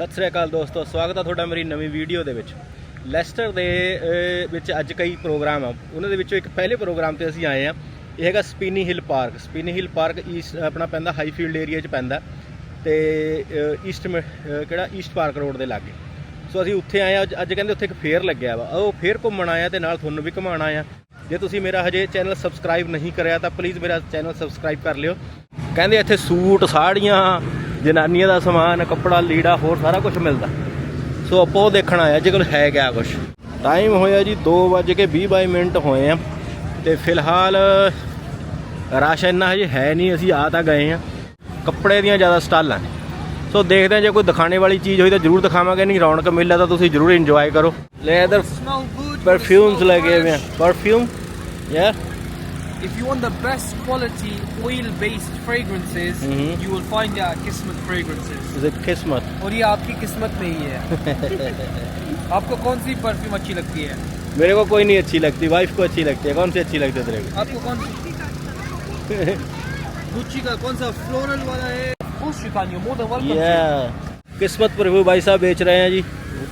ਸਤਿ ਸ੍ਰੀ ਅਕਾਲ ਦੋਸਤੋ, ਸਵਾਗਤ ਹੈ ਤੁਹਾਡਾ ਮੇਰੀ ਨਵੀਂ ਵੀਡੀਓ ਦੇ ਵਿੱਚ। ਲੈਸਟਰ ਦੇ ਵਿੱਚ ਅੱਜ ਕਈ ਪ੍ਰੋਗਰਾਮ ਆ। ਉਹਨਾਂ ਦੇ ਵਿੱਚੋਂ ਇੱਕ ਪਹਿਲੇ ਪ੍ਰੋਗਰਾਮ ਤੇ ਅਸੀਂ ਆਏ ਆ। ਇਹ ਹੈਗਾ Spinney hill park. Spinney hill park east, ਆਪਣਾ ਪੈਂਦਾ ਹਾਈਫੀਲਡ ਏਰੀਆ 'ਚ ਪੈਂਦਾ। ਤੇ ਈਸਟ ਕਿਹੜਾ? ਈਸਟ ਪਾਰਕ ਰੋਡ ਦੇ ਲਾਗੇ। ਸੋ ਅਸੀਂ ਉੱਥੇ ਆਏ ਆ। ਅੱਜ ਅੱਜ ਕਹਿੰਦੇ ਉੱਥੇ ਇੱਕ ਫੇਅਰ ਲੱਗਿਆ ਵਾ। ਉਹ ਫੇਅਰ ਘੁੰਮਣ ਆਇਆ ਤੇ ਨਾਲ ਤੁਹਾਨੂੰ ਵੀ ਘੁਮਾਉਣ ਆਇਆ ਜੇ ਤੁਸੀਂ ਮੇਰਾ ਹਜੇ ਚੈਨਲ ਸਬਸਕ੍ਰਾਈਬ ਨਹੀਂ ਕਰਿਆ, ਤਾਂ ਪਲੀਜ਼ ਮੇਰਾ ਚੈਨਲ ਸਬਸਕ੍ਰਾਈਬ ਕਰ ਲਿਓ। ਕਹਿੰਦੇ ਇੱਥੇ ਸੂਟ, ਸਾੜੀਆਂ ਜਨਾਨੀਆਂ ਦਾ ਸਮਾਨ ਕੱਪੜਾ ਲੀੜਾ ਹੋਰ ਸਾਰਾ ਕੁਝ ਮਿਲਦਾ। ਸੋ ਆਪਾਂ ਉਹ ਦੇਖਣ ਆਇਆ ਜੇ ਕੋਲ ਹੈ ਕਿਆ ਕੁਝ ਟਾਈਮ ਹੋਇਆ ਜੀ 2:20 22 ਮਿੰਟ ਹੋਏ ਆ। ਤੇ ਫਿਲਹਾਲ ਰਸ਼ ਇੰਨਾ ਹਜੇ ਹੈ ਨਹੀਂ ਅਸੀਂ ਆ ਤਾਂ ਗਏ ਆ ਕੱਪੜੇ ਦੀਆਂ ਜ਼ਿਆਦਾ ਸਟਾਲਾਂ ਨੇ। ਸੋ ਦੇਖਦੇ ਆ ਜੇ ਕੋਈ ਦਿਖਾਣੇ ਵਾਲੀ ਚੀਜ਼ ਹੋਈ ਤਾਂ ਜ਼ਰੂਰ ਦਿਖਾਵਾਂਗੇ ਨਹੀਂ ਰੌਣਕ ਮੇਲਾ ਤਾਂ ਤੁਸੀਂ ਜ਼ਰੂਰ ਇੰਜੋਏ ਕਰੋ। ਲੈ ਇਧਰ. ਪਰਫਿਊਮਸ ਲੱਗੇ ਹੋਏ ਆ। ਪਰਫਿਊਮ ਯਾ If you want the best quality oil-based fragrances, Mhm. you will find it at Kismet Fragrances. Is it Kismet और ये आपकी किस्मत में ही। है आपको कौन सी परफ्यूम अच्छी लगती है? मेरे को कोई नहीं अच्छी लगती वाइफ को अच्छी लगती है। कौन सी अच्छी लगती है तेरे को? आपको कौन सी? गुच्ची का कौन सा फ्लोरल वाला है. या किस्मत प्रभु भाई साहब बेच रहे हैं जी।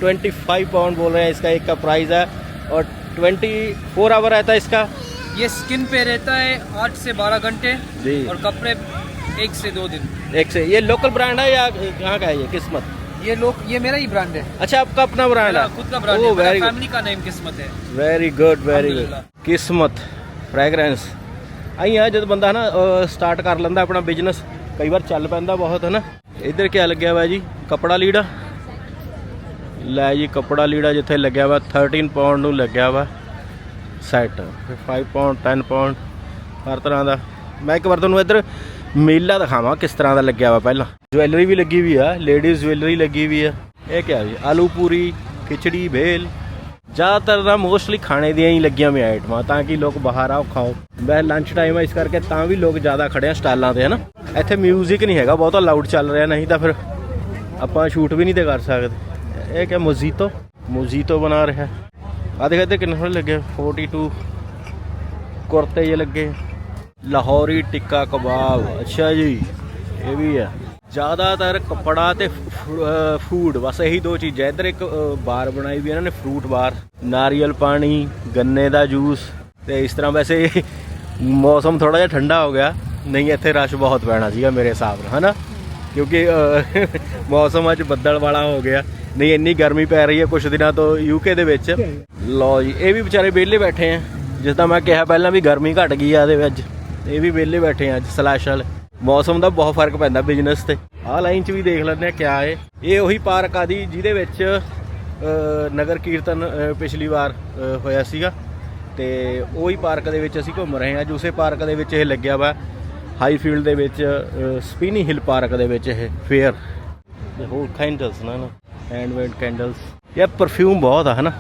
25 पाउंड बोल रहे हैं इसका एक का प्राइस है। और 24 आवर रहता है इसका। ये स्किन पे रहता है आठ से बारह घंटे जी। और कपड़े एक से दो दिन एक से ये लोकल ब्रांड है या कहाँ का है ये किस्मत ये लोग ये मेरा ही ब्रांड है अच्छा आपका अपना ब्रांड मेरा है खुद का ब्रांड Oh, है मेरा very good. फैमिली का नेम किस्मत है ਵੈਰੀ ਗੁੱਡ ਵੈਰੀ ਗੁੱਡ ਅਲਹਮਦੁਲਿਲਾ। ਕਿਸਮਤ ਫ੍ਰੈਗਰੈਂਸ ਆਈ ਆ ਜਦ ਬੰਦਾ ਨਾ ਸਟਾਰਟ ਕਰ ਲੈਂਦਾ ਆਪਣਾ ਬਿਜ਼ਨਸ ਕਈ ਵਾਰ ਚੱਲ ਪੈਂਦਾ ਬਹੁਤ ਹੈ ਨਾ ਇੱਧਰ ਕੀ ਲੱਗਿਆ ਵਾ ਜੀ ਕਪੜਾ ਲੀੜਾ ਲੈ ਜੀ ਕਪੜਾ ਲੀੜਾ ਜਿੱਥੇ ਲੱਗਿਆ ਵਾ 13 ਪਾਉਂਡ ਨੂੰ ਲੱਗਿਆ ਵਾ ਸੈਟ 5 ਪਾਉਂਡ 10 ਪਾਉਂਡ ਹਰ ਤਰ੍ਹਾਂ ਦਾ। ਮੈਂ ਇੱਕ ਵਾਰ ਤੁਹਾਨੂੰ ਇੱਧਰ ਮੇਲਾ ਦਿਖਾਵਾਂ ਕਿਸ ਤਰ੍ਹਾਂ ਦਾ ਲੱਗਿਆ ਵਾ ਪਹਿਲਾਂ। ਜਵੈਲਰੀ ਵੀ ਲੱਗੀ ਵੀ ਆ ਲੇਡੀਜ਼ ਜਵੈਲਰੀ ਲੱਗੀ ਵੀ ਆ। ਇਹ ਕੀ ਆ ਜੀ, ਆਲੂ ਪੂਰੀ, ਖਿਚੜੀ ਭੇਲ ਜ਼ਿਆਦਾਤਰ ਨਾ ਮੋਸਟਲੀ ਖਾਣੇ ਦੀਆਂ ਹੀ ਲੱਗੀਆਂ ਹੋਈਆਂ ਆਈਟਮਾਂ ਤਾਂ ਕਿ ਲੋਕ ਬਾਹਰ ਆਓ, ਖਾਓ। ਵੈ ਲੰਚ ਟਾਈਮ ਆ, ਇਸ ਕਰਕੇ ਤਾਂ ਵੀ ਲੋਕ ਜ਼ਿਆਦਾ ਖੜੇ ਆ ਸਟਾਲਾਂ ਤੇ, ਹਨਾ। ਇੱਥੇ 뮤직 ਨਹੀਂ ਹੈਗਾ, ਬਹੁਤਾ ਲਾਊਡ ਚੱਲ ਰਿਹਾ, ਨਹੀਂ ਤਾਂ ਫਿਰ ਆਪਾਂ ਸ਼ੂਟ ਵੀ ਨਹੀਂ ਤੇ ਕਰ ਸਕਦੇ। ਇਹ ਕਿ ਮੋਜ਼ੀਤੋ ਮੋਜੀਤੋ ਬਣਾ ਰਿਹਾ। ਆ ਦੇਖ ਇੱਥੇ ਕਿੰਨੇ ਸੋਹਣੇ ਲੱਗੇ 42 ਕੁਰਤੇ ਜੇ ਲੱਗੇ। ਲਾਹੌਰੀ ਟਿੱਕਾ ਕਬਾਬ। ਅੱਛਾ ਜੀ, ਇਹ ਵੀ ਹੈ ਜ਼ਿਆਦਾਤਰ ਕੱਪੜਾ ਤੇ ਫੂਡ ਬਸ ਇਹੀ ਦੋ ਚੀਜ਼ਾਂ। ਇੱਧਰ ਇੱਕ ਬਾਰ ਬਣਾਈ ਵੀ ਇਹਨਾਂ ਨੇ ਫਰੂਟ ਬਾਰ। ਨਾਰੀਅਲ ਪਾਣੀ, ਗੰਨੇ ਦਾ ਜੂਸ ਤੇ ਇਸ ਤਰ੍ਹਾਂ ਵੈਸੇ ਮੌਸਮ ਥੋੜਾ ਜਿਹਾ ਠੰਡਾ ਹੋ ਗਿਆ। ਨਹੀਂ, ਇੱਥੇ ਰਸ਼ ਬਹੁਤ ਪੈਣਾ ਸੀਗਾ ਮੇਰੇ ਹਿਸਾਬ ਨਾਲ, ਹਨਾ? ਕਿਉਂਕਿ ਮੌਸਮ ਅੱਜ ਬੱਦਲ ਵਾਲਾ ਹੋ ਗਿਆ। ਨਹੀਂ, ਇੰਨੀ ਗਰਮੀ ਪੈ ਰਹੀ ਹੈ ਕੁਝ ਦਿਨਾਂ ਤੋਂ ਯੂਕੇ ਦੇ ਵਿੱਚ। ਲਓ ਜੀ, ਇਹ ਵੀ ਵਿਚਾਰੇ ਵਿਹਲੇ ਬੈਠੇ ਆ। ਜਿਸ ਮੈਂ ਕਿਹਾ ਪਹਿਲਾਂ ਵੀ ਗਰਮੀ ਘਟ ਗਈ ਆ ਇਹਦੇ ਵਿੱਚ। ਇਹ ਵੀ ਵਿਹਲੇ ਬੈਠੇ ਆ ਅੱਜ, ਸਲੈਸ਼ ਵਾਲੇ। ਮੌਸਮ ਦਾ ਬਹੁਤ ਫ਼ਰਕ ਪੈਂਦਾ ਬਿਜ਼ਨਸ ਤੇ। ਆਹ ਲਾਈਨ 'ਚ ਵੀ ਦੇਖ ਲੈਂਦੇ ਆ ਕਿਆ ਏ। ਇਹ ਉਹੀ ਪਾਰਕ ਆ ਦੀ, ਜਿਹਦੇ ਵਿੱਚ ਨਗਰ ਕੀਰਤਨ ਪਿਛਲੀ ਵਾਰ ਹੋਇਆ ਸੀਗਾ। ਤੇ ਉਹੀ ਪਾਰਕ ਦੇ ਵਿੱਚ ਅਸੀਂ ਘੁੰਮ ਰਹੇ ਹਾਂ ਅੱਜ ਉਸੇ ਪਾਰਕ ਦੇ ਵਿੱਚ ਇਹ ਲੱਗਿਆ ਵਾ ਹਾਈ ਫੀਲਡ ਦੇ ਵਿੱਚ ਸਪੀਨੀ ਹਿਲ ਪਾਰਕ ਦੇ ਵਿੱਚ ਇਹ ਫੇਅਰ। ਤੇ ਹੋਰ ਕੈਂਡਲਸ ਨਾ ਨਾ। ਹੈਂਡਮੇਡ ਕੈਂਡਲਸ ਇਹ ਪਰਫਿਊਮ ਬਹੁਤ ਆ, ਹਨਾ?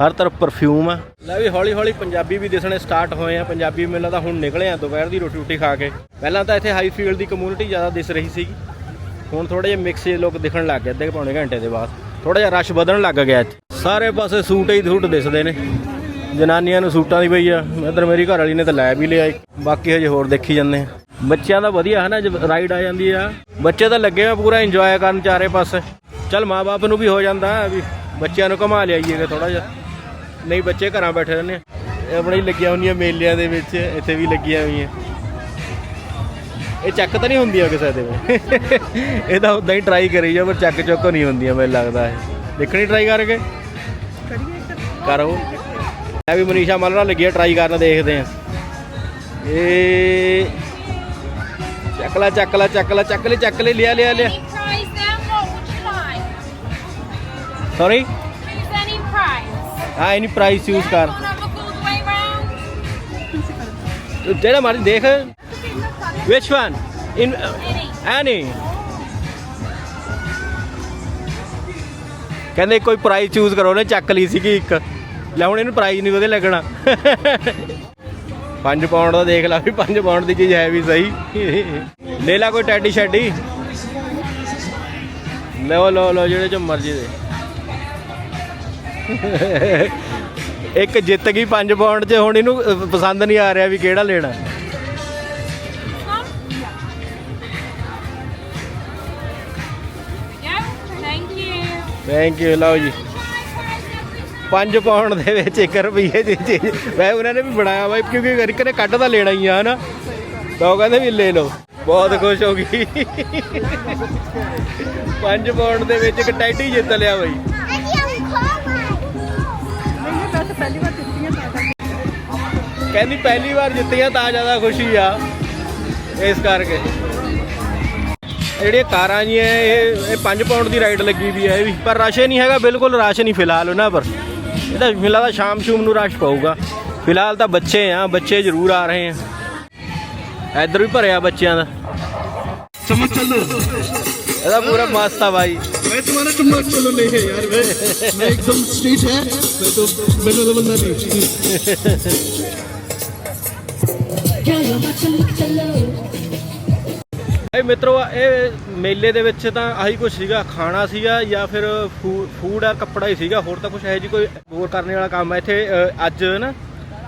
ਹਰ ਤਰਫ ਪਰਫਿਊਮ ਆ। ਲੈ ਵੀ ਹੌਲੀ ਹੌਲੀ ਪੰਜਾਬੀ ਵੀ ਦਿਸਣੇ ਸਟਾਰਟ ਹੋਏ ਆ। ਪੰਜਾਬੀ ਮੇਲਾ ਤਾਂ ਹੁਣ ਨਿਕਲੇ ਆ, ਦੁਪਹਿਰ ਦੀ ਰੋਟੀ ਰੋਟੀ ਖਾ ਕੇ। ਪਹਿਲਾਂ ਤਾਂ ਇੱਥੇ ਹਾਈ ਫੀਲਡ ਦੀ ਕਮਿਊਨਿਟੀ ਜ਼ਿਆਦਾ ਦਿਸ ਰਹੀ ਸੀਗੀ। ਹੁਣ ਥੋੜੇ ਜਿਹੇ ਮਿਕਸ ਜਿਹੇ ਲੋਕ ਦਿਖਣ ਲੱਗ ਗਏ, ਅੱਧੇ ਪੌਣੇ ਘੰਟੇ ਦੇ ਬਾਅਦ। ਥੋੜਾ ਜਿਹਾ ਰਸ਼ ਵਧਣ ਲੱਗ ਗਿਆ ਇੱਥੇ। ਸਾਰੇ ਪਾਸੇ ਸੂਟ ਹੀ ਸੂਟ ਦਿਸਦੇ ਨੇ। ਜਨਾਨੀਆਂ ਨੂੰ ਸੂਟਾਂ ਦੀ ਪਈ ਆ। ਇੱਧਰ ਮੇਰੀ ਘਰ ਵਾਲੀ ਨੇ ਤਾਂ ਲੈ ਵੀ ਲਿਆ ਬਾਕੀ ਹਜੇ ਹੋਰ ਦੇਖੀ ਜਾਂਦੇ ਆ। ਬੱਚਿਆਂ ਦਾ ਵਧੀਆ ਹੈ ਨਾ ਜਦ ਰਾਈਡ ਆ ਜਾਂਦੀ ਆ। ਬੱਚੇ ਤਾਂ ਲੱਗੇ ਆ ਪੂਰਾ ਇੰਜੋਏ ਕਰਨ ਚਾਰੇ ਪਾਸੇ। ਚੱਲ ਮਾਪੇ ਨੂੰ ਵੀ ਹੋ ਜਾਂਦਾ ਵੀ ਬੱਚਿਆਂ ਨੂੰ ਘੁਮਾ ਲਿਆਈਏ ਥੋੜਾ ਜਿਹਾ। ਨਹੀਂ ਬੱਚੇ ਘਰਾਂ ਬੈਠੇ ਰਹਿੰਦੇ ਆ। ਇਹ ਆਪਣੇ ਲੱਗੀਆਂ ਹੁੰਦੀਆਂ ਮੇਲਿਆਂ ਦੇ ਵਿੱਚ ਇੱਥੇ ਵੀ ਲੱਗੀਆਂ ਹੋਈਆਂ। ਇਹ ਚੱਕ ਤਾਂ ਨਹੀਂ ਹੁੰਦੀਆਂ ਕਿਸੇ ਦੇ ਇਹ ਤਾਂ ਉਦਾਂ ਹੀ ਟਰਾਈ ਕਰੀ ਜਾ ਪਰ ਚੱਕ ਚੁੱਕ ਨਹੀਂ ਹੁੰਦੀਆਂ ਮੈਨੂੰ ਲੱਗਦਾ ਹੈ ਦੇਖਣੀ ਟਰਾਈ ਕਰਕੇ? ਕਰੋ। ਇਹ ਵੀ ਮਨੀਸ਼ਾ ਮਲਰਾ ਲੱਗੀ ਆ ਟਰਾਈ ਕਰਨ ਦੇਖਦੇ ਆ। ਇਹ ਚੱਕ ਲੈ ਚੱਕ ਲੈ ਚੱਕ ਲੈ ਚੱਕ ਲੈ ਚੱਕ ਲੈ ਲਿਆ ਲਿਆ ਲਿਆ? Sorry prize. ਹਾਂ ਐਨੀ ਪ੍ਰਾਈਸ ਯੂਜ਼ ਕਰ Want to look all the way ਕਹਿੰਦੇ ਕੋਈ ਪ੍ਰਾਈਸ ਚੂਜ਼ ਕਰੋ ਨੇ ਚੱਕ ਲਈ ਸੀਗੀ ਇੱਕ। ਲੈ ਹੁਣ ਇਹਨੂੰ ਪ੍ਰਾਈਸ ਨਹੀਂ ਵਧੀਆ ਲੱਗਣਾ। 5 ਪਾਉਂਡ ਦਾ ਦੇਖ ਲਾ ਵੀ 5 ਪਾਉਂਡ ਦੀ ਚੀਜ਼ ਹੈ ਵੀ ਸਹੀ। ਲੈ ਲਾ ਕੋਈ ਟੈਡੀ ਸ਼ੈਡੀ ਲਓ ਲਓ ਲਓ, ਜਿਹੜੇ ਚ ਮਰਜ਼ੀ ਦੇ। ਇੱਕ ਜਿੱਤ ਗਈ 5 ਪਾਉਂਡ 'ਚ ਹੁਣ ਇਹਨੂੰ ਪਸੰਦ ਨਹੀਂ ਆ ਰਿਹਾ ਵੀ ਕਿਹੜਾ ਲੈਣਾ. ਥੈਂਕ ਯੂ ਲਓ ਜੀ। 5 ਪਾਉਂਡ ਦੇ ਵਿੱਚ 1 ਰੁਪਏ ਦੀ ਚੀਜ਼। ਵੈ ਉਹਨਾਂ ਨੇ ਵੀ ਬਣਾਇਆ ਬਾਈ ਕਿਉਂਕਿ ਇੱਕ ਨੇ ਕੱਢ ਤਾਂ ਲੈਣਾ ਹੀ ਆ ਹਨਾ। ਤਾਂ ਉਹ ਕਹਿੰਦੇ ਵੀ ਲੈ ਲਓ। ਬਹੁਤ ਖੁਸ਼ ਹੋ ਗਈ। 5 ਪਾਉਂਡ ਦੇ ਵਿੱਚ ਇੱਕ ਟੈਡੀ ਜਿੱਤ ਲਿਆ ਬਾਈ। ਕਹਿੰਦੀ ਪਹਿਲੀ ਵਾਰ ਜਿੱਤੀਆਂ ਤਾਂ ਜ਼ਿਆਦਾ ਖੁਸ਼ੀ ਆ ਇਸ ਕਰਕੇ ਜਿਹੜੀਆਂ ਕਾਰਾਂ ਜੀ ਇਹ ਇਹ 5 ਪਾਉਂਡ ਦੀ ਰਾਈਡ ਲੱਗੀ ਵੀ ਹੈ ਇਹ ਵੀ ਪਰ ਰਸ਼ ਹੀ ਨਹੀਂ ਹੈਗਾ ਬਿਲਕੁਲ ਰਸ਼ ਨਹੀਂ ਫਿਲਹਾਲ ਉਹਨਾਂ ਪਰ ਇਹਦਾ ਫਿਲਹਾਲ ਤਾਂ ਸ਼ਾਮ ਸ਼ੂਮ ਨੂੰ ਰਸ਼ ਪਊਗਾ ਫਿਲਹਾਲ ਤਾਂ ਬੱਚੇ ਆ ਬੱਚੇ ਜ਼ਰੂਰ ਆ ਰਹੇ ਆ ਇੱਧਰ ਵੀ ਭਰਿਆ ਬੱਚਿਆਂ ਦਾ चम्मच चल दो ਇਹਦਾ ਪੂਰਾ ਮਸਤ ਆ ਬਾਈ मैं तुम्हारा चम्मच चलो नहीं है यार मैं मैं एकदम स्ट्रीट है मैं तो मैंने तो बंदा नहीं ਇਹ ਮਿੱਤਰੋ, ਇਹ ਮੇਲੇ ਦੇ ਵਿੱਚ ਤਾਂ ਆਹੀ ਕੁਝ ਸੀਗਾ, ਖਾਣਾ ਸੀਗਾ ਜਾਂ ਫਿਰ ਫੂ- ਫੂਡ ਆ, ਕੱਪੜਾ ਹੀ ਸੀਗਾ, ਹੋਰ ਤਾਂ ਕੁਝ ਹੈ ਜੀ ਕੋਈ ਹੋਰ ਕਰਨੇ ਵਾਲਾ ਕੰਮ ਹੈ ਇੱਥੇ ਅੱਜ ਨਾ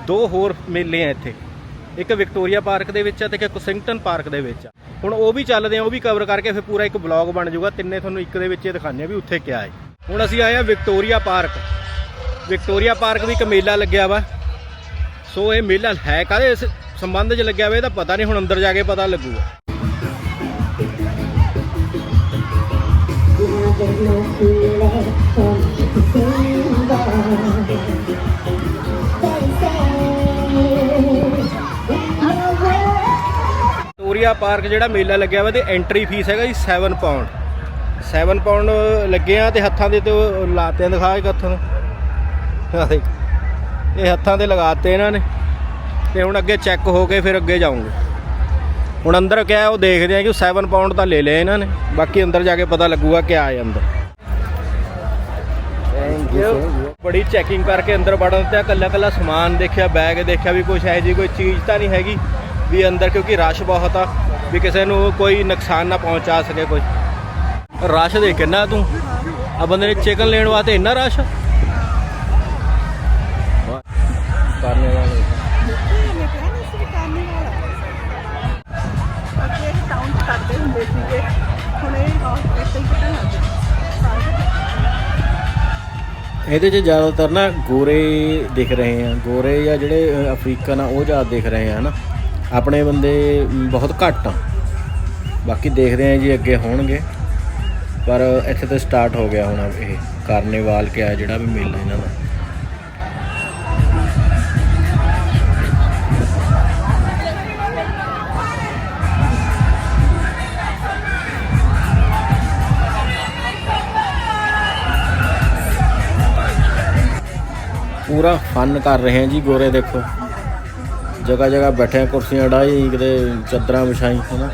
ਦੋ ਹੋਰ ਮੇਲੇ ਆ ਇੱਥੇ। ਇੱਕ ਵਿਕਟੋਰੀਆ ਪਾਰਕ ਦੇ ਵਿੱਚ ਆ ਤੇ ਇੱਕ ਕੁਸਿੰਗਟਨ ਪਾਰਕ ਦੇ ਵਿੱਚ ਆ। ਹੁਣ ਉਹ ਵੀ ਚੱਲਦੇ ਆ, ਉਹ ਵੀ ਕਵਰ ਕਰਕੇ ਫਿਰ ਪੂਰਾ ਇੱਕ ਬਲੌਗ ਬਣ ਜਾਊਗਾ। ਤਿੰਨੇ ਤੁਹਾਨੂੰ ਇੱਕ ਦੇ ਵਿੱਚ ਇਹ ਦਿਖਾਉਂਦੇ ਆ ਵੀ ਉੱਥੇ ਕਿਆ ਹੈ ਹੁਣ ਅਸੀਂ ਆਏ ਆ ਵਿਕਟੋਰੀਆ ਪਾਰਕ। ਵਿਕਟੋਰੀਆ ਪਾਰਕ ਵੀ ਇੱਕ ਮੇਲਾ ਲੱਗਿਆ ਵਾ। ਸੋ ਇਹ ਮੇਲਾ ਹੈ ਕਾਹਦੇ ਸੰਬੰਧ 'ਚ ਲੱਗਿਆ ਵਾ ਇਹਦਾ ਪਤਾ ਨਹੀਂ ਹੁਣ ਅੰਦਰ ਜਾ ਕੇ ਪਤਾ ਲੱਗੂਗਾ। ਵਿਕਟੋਰੀਆ ਪਾਰਕ ਜਿਹੜਾ ਮੇਲਾ ਲੱਗਿਆ ਵਾ, ਤੇ ਐਂਟਰੀ ਫੀਸ ਹੈਗਾ ਜੀ 7 ਪਾਉਂਡ 7 ਪਾਉਂਡ ਲੱਗੇ ਆ ਤੇ ਹੱਥਾਂ ਦੇ ਤੇ ਉਹ ਲਾਤੇ ਆ, ਦਿਖਾ ਕੇ ਹੱਥਾਂ ਨੂੰ। ਇਹ ਹੱਥਾਂ ਤੇ ਲਗਾਤੇ ਇਹਨਾਂ ਨੇ। ਤੇ ਹੁਣ ਅੱਗੇ ਚੈੱਕ ਹੋ ਕੇ ਫਿਰ ਅੱਗੇ ਜਾਉਂਗੇ ਹੁਣ ਅੰਦਰ ਕਿਆ ਹੈ ਉਹ ਦੇਖਦੇ ਆ ਕਿ 7 ਪਾਉਂਡ ਤਾਂ ਲੈ ਲਿਆ ਇਹਨਾਂ ਨੇ। ਬਾਕੀ ਅੰਦਰ ਜਾ ਕੇ ਪਤਾ ਲੱਗੂਗਾ ਕਿਆ ਹੈ ਅੰਦਰ। ਥੈਂਕ ਯੂ ਬੜੀ ਚੈਕਿੰਗ ਕਰਕੇ ਅੰਦਰ ਵੜਨ ਤੇ ਕੱਲਾ ਕੱਲਾ ਸਮਾਨ ਦੇਖਿਆ ਬੈਗ ਦੇਖਿਆ ਵੀ ਕੁਝ ਹੈ ਜੀ ਕੋਈ ਚੀਜ਼ ਤਾਂ ਨਹੀਂ ਹੈਗੀ ਵੀ ਅੰਦਰ ਕਿਉਂਕਿ ਰਸ਼ ਬਹੁਤ ਆ ਵੀ ਕਿਸੇ ਨੂੰ ਕੋਈ ਨੁਕਸਾਨ ਨਾ ਪਹੁੰਚਾ ਸਕੇ ਕੋਈ। ਰਸ਼ ਦੇ ਕਿੰਨਾ ਤੂੰ। ਆ ਬੰਦੇ ਨੇ ਚਿਕਨ ਲੈਣ ਵਾਸਤੇ ਇੰਨਾ ਰਸ਼ ਕਰਨੇ ਵਾਲੇ। ਇਹਦੇ 'ਚ ਜ਼ਿਆਦਾਤਰ ਨਾ ਗੋਰੇ ਦਿਖ ਰਹੇ ਆ। ਗੋਰੇ ਜਾਂ ਜਿਹੜੇ ਅਫਰੀਕਨ ਆ, ਉਹ ਜ਼ਿਆਦਾ ਦਿਖ ਰਹੇ ਆ, ਹਨਾ? ਆਪਣੇ ਬੰਦੇ ਬਹੁਤ ਘੱਟ ਆ। ਬਾਕੀ ਦੇਖਦੇ ਆ ਜੀ, ਅੱਗੇ ਹੋਣਗੇ। ਪਰ ਇੱਥੇ ਤਾਂ ਸਟਾਰਟ ਹੋ ਗਿਆ ਹੁਣ ਇਹ। ਕਾਰਨੇਵਾਲ ਕਿਆ ਜਿਹੜਾ ਵੀ ਮੇਲਾ ਇਹਨਾਂ ਦਾ। ਪੂਰਾ ਫਨ ਕਰ ਰਹੇ ਆ ਜੀ ਗੋਰੇ ਦੇਖੋ ਜਗ੍ਹਾ ਜਗ੍ਹਾ ਬੈਠੇ ਆ ਕੁਰਸੀਆਂ ਡਾਈ ਕਿਤੇ ਚਾਦਰਾਂ ਵਿਛਾਈ ਹਨਾ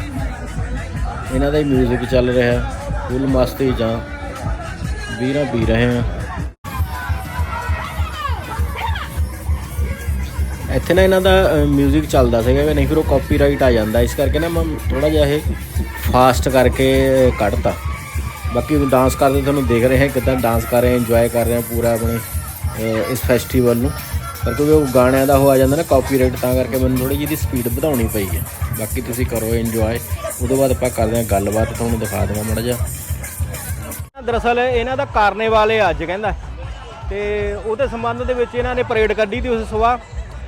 ਇਹਨਾਂ ਦਾ ਹੀ 뮤직 ਚੱਲ ਰਿਹਾ ਫੁੱਲ ਮਸਤੀ ਜਾਂ ਵੀਰਾਂ ਪੀ ਰਹੇ ਆ ਇੱਥੇ ਨਾ ਇਹਨਾਂ ਦਾ 뮤직 ਚੱਲਦਾ ਸੀਗਾ ਕਿ ਨਹੀਂ ਫਿਰ ਉਹ ਕਾਪੀਰਾਈਟ ਆ ਜਾਂਦਾ ਇਸ ਕਰਕੇ ਨਾ ਮੈਂ ਥੋੜਾ ਜਿਹਾ ਇਹ ਫਾਸਟ ਕਰਕੇ ਕੱਢਤਾ ਬਾਕੀ ਡਾਂਸ ਕਰਦੇ ਤੁਹਾਨੂੰ ਦੇਖ ਰਹੇ ਹਾਂ ਕਿਦਾਂ ਡਾਂਸ ਕਰ ਰਹੇ ਇੰਜੋਏ ਕਰ ਰਹੇ ਆ ਪੂਰਾ ਆਪਣੇ ਅਹ, ਇਸ ਫੈਸਟੀਵਲ ਨੂੰ। ਪਰ ਕਿਉਂਕਿ ਉਹ ਗਾਣਿਆਂ ਦਾ ਹੋ ਆ ਜਾਂਦਾ ਨਾ ਕਾਪੀਰਾਈਟ ਤਾਂ ਕਰਕੇ ਮੈਨੂੰ ਥੋੜੀ ਜਿਹੀ ਦੀ ਸਪੀਡ ਵਧਾਉਣੀ ਪਈ ਹੈ। ਬਾਕੀ ਤੁਸੀਂ ਕਰੋ ਇੰਜੋਏ ਉਦੋਂ ਬਾਅਦ ਆਪਾਂ ਕਰਦੇ ਹਾਂ ਗੱਲਬਾਤ, ਤੁਹਾਨੂੰ ਦਿਖਾ ਦਵਾਂ ਮਾੜਾ ਜਿਹਾ। ਦਰਅਸਲ ਇਹਨਾਂ ਦਾ ਕਾਰਨੇਵਾਲ ਹੈ ਅੱਜ ਕਹਿੰਦਾ। ਤੇ ਉਹਦੇ ਸੰਬੰਧ ਦੇ ਵਿੱਚ ਇਹਨਾਂ ਨੇ ਪਰੇਡ ਕੱਢੀ ਤੀ ਉਸ ਸਵੇਰ।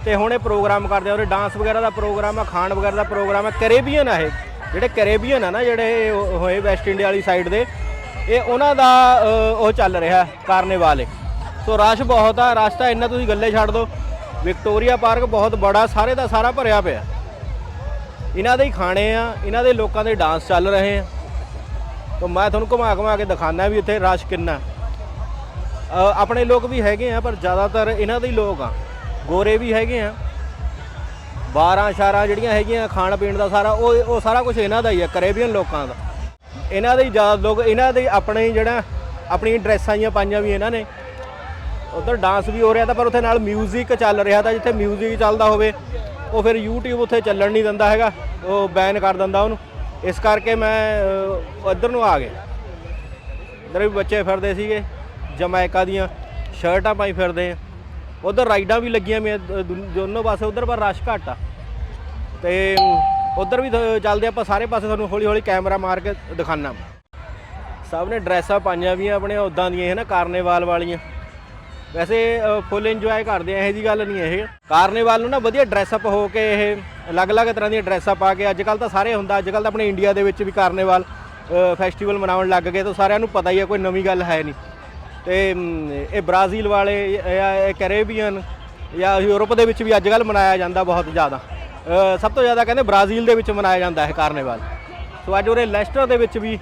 ਤੇ ਹੁਣ ਇਹ ਪ੍ਰੋਗਰਾਮ ਕਰਦੇ ਆ। ਉਹਦੇ ਡਾਂਸ ਵਗੈਰਾ ਦਾ ਪ੍ਰੋਗਰਾਮ ਆ, ਖਾਣ ਵਗੈਰਾ ਦਾ ਪ੍ਰੋਗਰਾਮ ਆ। ਕੈਰੇਬੀਅਨ ਆ ਇਹ। ਜਿਹੜੇ ਕੈਰੇਬੀਅਨ ਆ ਨਾ, ਜਿਹੜੇ ਹੋਏ ਵੈਸਟ ਇੰਡੀਆ ਵਾਲੀ ਸਾਈਡ ਦੇ, ਇਹ ਉਹਨਾਂ ਦਾ ਉਹ ਚੱਲ ਰਿਹਾ, ਕਾਰਨੇਵਾਲ ਇਹ। ਸੋ ਰਸ਼ ਬਹੁਤ ਆ, ਰਸ਼ ਤਾਂ ਇੰਨਾ ਤੁਸੀਂ ਗੱਲੇ ਛੱਡ ਦਿਓ। ਵਿਕਟੋਰੀਆ ਪਾਰਕ ਬਹੁਤ ਬੜਾ, ਸਾਰੇ ਦਾ ਸਾਰਾ ਭਰਿਆ ਪਿਆ। ਇਹਨਾਂ ਦੇ ਹੀ ਖਾਣੇ ਆ, ਇਹਨਾਂ ਦੇ ਲੋਕਾਂ ਦੇ ਡਾਂਸ ਚੱਲ ਰਹੇ ਆ। ਤਾਂ ਮੈਂ ਤੁਹਾਨੂੰ ਘੁਮਾ ਘੁਮਾ ਕੇ ਦਿਖਾਣਾ ਵੀ ਇੱਥੇ ਰਸ਼ ਕਿੰਨਾ। ਆਪਣੇ ਲੋਕ ਵੀ ਹੈਗੇ ਆ, ਪਰ ਜ਼ਿਆਦਾਤਰ ਇਹਨਾਂ ਦੇ ਹੀ ਲੋਕ ਆ। ਗੋਰੇ ਵੀ ਹੈਗੇ ਆ। ਬਾਰਾਂ ਸ਼ਾਰਾਂ ਜਿਹੜੀਆਂ ਹੈਗੀਆਂ, ਖਾਣ ਪੀਣ ਦਾ ਸਾਰਾ, ਉਹ ਉਹ ਸਾਰਾ ਕੁਝ ਇਹਨਾਂ ਦਾ ਹੀ ਆ, ਕਰੇਬੀਅਨ ਲੋਕਾਂ ਦਾ। ਇਹਨਾਂ ਦੇ ਹੀ ਜ਼ਿਆਦਾ ਲੋਕ, ਇਹਨਾਂ ਦੇ ਆਪਣੇ ਜਿਹੜਾ ਆਪਣੀ ਡਰੈਸਾਂ ਜੀਆਂ ਪਾਈਆਂ ਵੀ ਇਹਨਾਂ ਨੇ। ਉਧਰ ਡਾਂਸ ਵੀ ਹੋ ਰਿਹਾ ਤਾਂ ਪਰ ਉੱਥੇ ਨਾਲ 뮤직 ਚੱਲ ਰਿਹਾ ਤਾਂ ਜਿੱਥੇ 뮤직 ਚੱਲਦਾ ਹੋਵੇ ਉਹ ਫਿਰ YouTube ਉੱਥੇ ਚੱਲਣ ਨਹੀਂ ਦਿੰਦਾ ਹੈਗਾ ਉਹ ਬੈਨ ਕਰ ਦਿੰਦਾ ਉਹਨੂੰ ਇਸ ਕਰਕੇ ਮੈਂ ਅਹ, ਉੱਧਰ ਨੂੰ ਆ ਗਿਆ ਇੱਧਰ ਵੀ ਬੱਚੇ ਫਿਰਦੇ ਸੀਗੇ ਜਮੈਕਾ ਦੀਆਂ ਸ਼ਰਟਾਂ ਪਾਈ ਫਿਰਦੇ ਆ ਉਧਰ ਰਾਈਡਾਂ ਵੀ ਲੱਗੀਆਂ ਮੈਂ ਦੋਨੋਂ ਪਾਸੇ ਉਧਰ ਪਰ ਰਸ਼ ਘੱਟ ਆ ਤੇ ਉਧਰ ਵੀ ਦ- ਚੱਲਦੇ ਆਪਾਂ ਸਾਰੇ ਪਾਸੇ ਤੁਹਾਨੂੰ ਹੌਲੀ ਹੌਲੀ ਕੈਮਰਾ ਮਾਰ ਕੇ ਦਿਖਾਣਾ ਸਭ ਨੇ ਡਰੈਸਾਂ ਪਾਈਆਂ ਵੀ ਆਪਣੇ ਉਦਾਂ ਦੀਆਂ ਹੈ ਨਾ ਕਾਰਨੇਵਾਲ ਵਾਲੀਆਂ ਵੈਸੇ ਫੁੱਲ ਇੰਜੋਏ ਕਰਦੇ ਆ, ਇਹ ਜੀ ਗੱਲ ਨਹੀਂ ਇਹ। ਕਾਰਨੇਵਾਲ ਨੂੰ ਨਾ ਵਧੀਆ ਡਰੈਸ ਅਪ ਹੋ ਕੇ ਇਹ ਅਲੱਗ-ਅਲੱਗ ਤਰ੍ਹਾਂ ਦੀਆਂ ਡਰੈਸਾਂ ਆ ਕੇ ਅੱਜ ਕੱਲ ਤਾਂ ਸਾਰੇ ਹੁੰਦਾ ਅੱਜ ਕੱਲ ਤਾਂ ਆਪਣੇ ਇੰਡੀਆ ਦੇ ਵਿੱਚ ਵੀ ਕਾਰਨੇਵਾਲ ਫੈਸਟੀਵਲ ਮਨਾਉਣ ਲੱਗ ਗਏ, ਤਾਂ ਸਾਰਿਆਂ ਨੂੰ ਪਤਾ ਹੀ ਹੈ ਕੋਈ ਨਵੀਂ ਗੱਲ ਹੈ ਨਹੀਂ। ਤੇ ਇਹ ਬ੍ਰਾਜ਼ੀਲ ਵਾਲੇ ਜਾਂ ਇਹ ਕੈਰੇਬੀਅਨ ਜਾਂ ਯੂਰਪ ਦੇ ਵਿੱਚ ਵੀ ਅੱਜ ਕੱਲ ਮਨਾਇਆ ਜਾਂਦਾ ਬਹੁਤ ਜ਼ਿਆਦਾ। ਸਭ ਤੋਂ ਜ਼ਿਆਦਾ ਕਹਿੰਦੇ ਬ੍ਰਾਜ਼ੀਲ ਦੇ ਵਿੱਚ ਮਨਾਇਆ ਜਾਂਦਾ ਹੈ ਕਾਰਨੇਵਾਲ। ਸੋ ਅੱਜ ਉਰੇ ਲੈਸਟਰ ਦੇ ਵਿੱਚ ਵੀ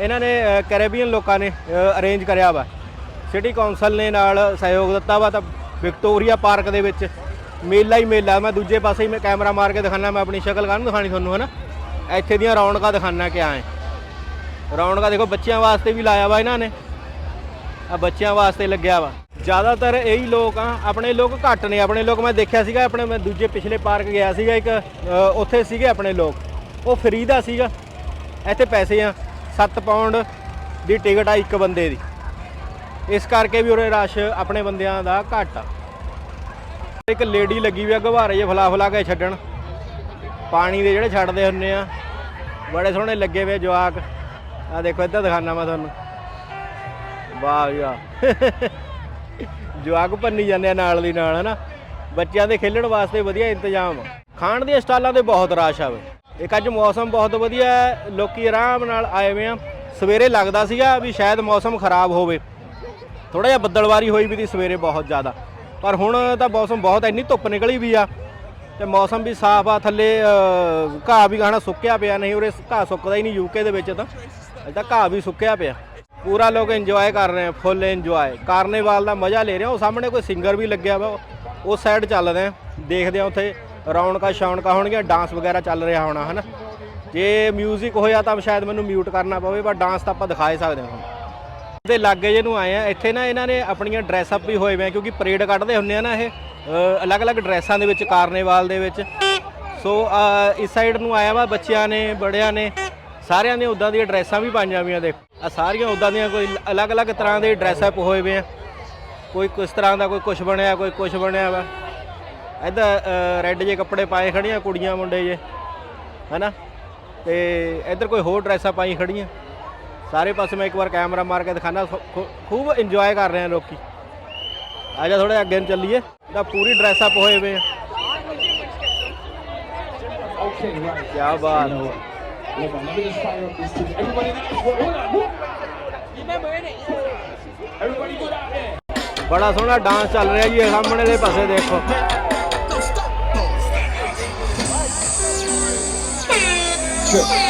ਇਹਨਾਂ ਨੇ ਕੈਰੇਬੀਅਨ ਲੋਕਾਂ ਨੇ ਅਰੇਂਜ ਕਰਿਆ ਵਾ। ਸਿਟੀ ਕੌਂਸਲ ਨੇ ਨਾਲ ਸਹਿਯੋਗ ਦਿੱਤਾ ਵਾ ਤਾਂ ਵਿਕਟੋਰੀਆ ਪਾਰਕ ਦੇ ਵਿੱਚ ਮੇਲਾ ਹੀ ਮੇਲਾ। ਮੈਂ ਦੂਜੇ ਪਾਸੇ ਹੀ ਮੈਂ ਕੈਮਰਾ ਮਾਰ ਕੇ ਦਿਖਾਣਾ ਮੈਂ ਆਪਣੀ ਸ਼ਕਲ ਕਾਹਨੂੰ ਦਿਖਾਣੀ ਤੁਹਾਨੂੰ, ਹਨਾ? ਇੱਥੇ ਦੀਆਂ ਰੌਣਕਾਂ ਦਿਖਾਣਾ ਕਿਆ ਹੈ। ਰੌਣਕਾਂ ਦੇਖੋ, ਬੱਚਿਆਂ ਵਾਸਤੇ ਵੀ ਲਾਇਆ ਵਾ ਇਹਨਾਂ ਨੇ। ਆ ਬੱਚਿਆਂ ਵਾਸਤੇ ਲੱਗਿਆ ਵਾ। ਜ਼ਿਆਦਾਤਰ ਇਹੀ ਲੋਕ ਆ, ਆਪਣੇ ਲੋਕ ਘੱਟ ਨੇ, ਆਪਣੇ ਲੋਕ ਮੈਂ ਦੇਖਿਆ ਸੀਗਾ, ਆਪਣੇ ਮੈਂ ਦੂਜੇ ਪਿਛਲੇ ਪਾਰਕ ਗਿਆ ਸੀਗਾ, ਇੱਕ ਉੱਥੇ ਸੀਗੇ ਆਪਣੇ ਲੋਕ। ਉਹ ਫਰੀ ਦਾ ਸੀਗਾ। ਇੱਥੇ ਪੈਸੇ ਆ 7 ਪਾਉਂਡ ਦੀ ਟਿਕਟ ਆ ਇੱਕ ਬੰਦੇ ਦੀ। ਇਸ ਕਰਕੇ ਵੀ ਉਰੇ ਰਸ਼ ਆਪਣੇ ਬੰਦਿਆਂ ਦਾ ਘੱਟ ਆ। ਇੱਕ ਲੇਡੀ ਲੱਗੀ ਵੀ ਆ ਗੁਬਾਰੇ ਜੇ ਫਲਾ ਫਲਾ ਕੇ ਛੱਡਣ। ਪਾਣੀ ਦੇ ਜਿਹੜੇ ਛੱਡਦੇ ਹੁੰਨੇ ਆ, ਬੜੇ ਸੋਹਣੇ ਲੱਗੇ ਵੇ ਜਵਾਕ। ਆ ਦੇਖੋ, ਇੱਧਰ ਦਿਖਾਣਾ ਮੈਂ ਤੁਹਾਨੂੰ। ਵਾਹ ਜੀ ਵਾਹ। ਜਵਾਕ ਭੰਨੀ ਜਾਂਦੇ ਆ ਨਾਲ ਦੀ ਨਾਲ, ਹਨਾ? ਬੱਚਿਆਂ ਦੇ ਖੇਡਣ ਵਾਸਤੇ ਵਧੀਆ ਇੰਤਜ਼ਾਮ। ਖਾਣ ਦੀਆਂ ਸਟਾਲਾਂ ਤੇ ਬਹੁਤ ਰਸ਼ ਆਵੇ ਇੱਕ ਅੱਜ ਮੌਸਮ ਬਹੁਤ ਵਧੀਆ ਹੈ। ਲੋਕੀ ਆਰਾਮ ਨਾਲ ਆਏ ਹੋਏ ਆ। ਸਵੇਰੇ ਲੱਗਦਾ ਸੀਗਾ ਵੀ ਸ਼ਾਇਦ ਮੌਸਮ ਖਰਾਬ ਹੋਵੇ। ਥੋੜਾ ਜਿਹਾ ਬੱਦਲਵਾਰੀ ਹੋਈ ਵੀ ਦੀ ਸਵੇਰੇ ਬਹੁਤ ਜ਼ਿਆਦਾ। ਪਰ ਹੁਣ ਤਾਂ ਮੌਸਮ ਬਹੁਤ, ਇੰਨੀ ਧੁੱਪ ਨਿਕਲੀ ਵੀ ਆ ਤੇ ਮੌਸਮ ਵੀ ਸਾਫ਼ ਆ, ਥੱਲੇ ਘਾਹ ਵੀ ਗਾਣਾ ਸੁੱਕਿਆ ਪਿਆ, ਨਹੀਂ ਉਰੇ ਘਾਹ ਸੁੱਕਦਾ ਹੀ ਨਹੀਂ ਯੂਕੇ ਦੇ ਵਿੱਚ ਤਾਂ। ਅਜੇ ਤਾਂ ਘਾਹ ਵੀ ਸੁੱਕਿਆ ਪਿਆ। ਪੂਰਾ ਲੋਕ ਇੰਜੋਏ ਕਰ ਰਹੇ ਆ ਫੁੱਲ ਇੰਜੋਏ ਕਾਰਨੇਵਾਲ ਦਾ ਮਜ਼ਾ ਲੈ ਰਹੇ ਆ, ਉਹ ਸਾਹਮਣੇ ਕੋਈ ਸਿੰਗਰ ਵੀ ਲੱਗਿਆ ਵਾ ਉਸ ਸਾਈਡ ਚੱਲਦੇ ਆ। ਦੇਖਦੇ ਆ ਉੱਥੇ ਰੌਣਕਾਂ ਸ਼ੌਣਕਾਂ ਹੋਣਗੀਆਂ ਡਾਂਸ ਵਗੈਰਾ ਚੱਲ ਰਿਹਾ ਹੋਣਾ, ਹਨਾ। ਜੇ 뮤직 ਹੋਇਆ ਤਾਂ ਸ਼ਾਇਦ ਮੈਨੂੰ ਮਿਊਟ ਕਰਨਾ ਪਵੇ ਪਰ ਡਾਂਸ ਤਾਂ ਆਪਾਂ ਦਿਖਾ ਹੀ ਸਕਦੇ ਹਾਂ ਹੁਣ। ਦੇ ਲਾਗੇ ਜੇ ਨੂੰ ਆਏ ਆ, ਇੱਥੇ ਨਾ ਇਹਨਾਂ ਨੇ ਆਪਣੀਆਂ ਡਰੈਸ ਅਪ ਵੀ ਹੋਏ ਵੇ ਆ, ਕਿਉਂਕਿ ਪਰੇਡ ਕੱਢਦੇ ਹੁੰਦੇ ਆ ਨਾ ਇਹ ਅਲੱਗ-ਅਲੱਗ ਡਰੈਸਾਂ ਦੇ ਵਿੱਚ ਕਾਰਨੇਵਾਲ ਦੇ ਵਿੱਚ। ਸੋ ਇਸ ਸਾਈਡ ਨੂੰ ਆਇਆ ਵਾ ਬੱਚਿਆਂ ਨੇ, ਬੜਿਆਂ ਨੇ, ਸਾਰਿਆਂ ਨੇ ਉਦਾਂ ਦੀਆਂ ਡਰੈਸਾਂ ਵੀ ਪਾਈਆਂ ਵੀਆਂ ਦੇਖੋ। ਆ ਸਾਰੀਆਂ ਉਦਾਂ ਦੀਆਂ ਕੋਈ ਅਲੱਗ-ਅਲੱਗ ਤਰ੍ਹਾਂ ਦੇ ਡਰੈਸ ਅਪ ਹੋਏ ਵੇ ਆ। ਕੋਈ ਕਿਸ ਤਰ੍ਹਾਂ ਦਾ ਕੋਈ ਕੁਛ ਬਣਿਆ, ਕੋਈ ਕੁਛ ਬਣਿਆ ਵਾ। ਇੱਧਰ ਰੈੱਡ ਜੇ ਕੱਪੜੇ ਪਾਏ ਖੜੀਆਂ ਕੁੜੀਆਂ, ਮੁੰਡੇ ਜੇ ਹੈਨਾ? ਤੇ ਇੱਧਰ ਕੋਈ ਹੋਰ ਡਰੈਸਾਂ ਪਾਈ ਖੜੀਆਂ। ਸਾਰੇ ਪਾਸੇ ਮੈਂ ਇੱਕ ਵਾਰ ਕੈਮਰਾ ਮਾਰ ਕੇ ਦਿਖਾਣਾ ਖੂਬ ਇੰਜੋਏ ਕਰ ਰਹੇ ਆ ਲੋਕੀ ਆ ਜਾ ਥੋੜੇ ਅੱਗੇ ਨੂੰ ਚੱਲੀਏ ਤਾਂ ਪੂਰੀ ਡਰੈਸ ਅਪ ਹੋਏ ਵੇ ਆ ਕੀ ਬਾਤ Hold on, let me just fire up this TV. Everybody, hold on, move. Everybody good out there. ਬੜਾ ਸੋਹਣਾ ਡਾਂਸ ਚੱਲ ਰਿਹਾ ਜੀ ਇਹ ਸਾਹਮਣੇ ਦੇ ਪਾਸੇ ਦੇਖੋ Look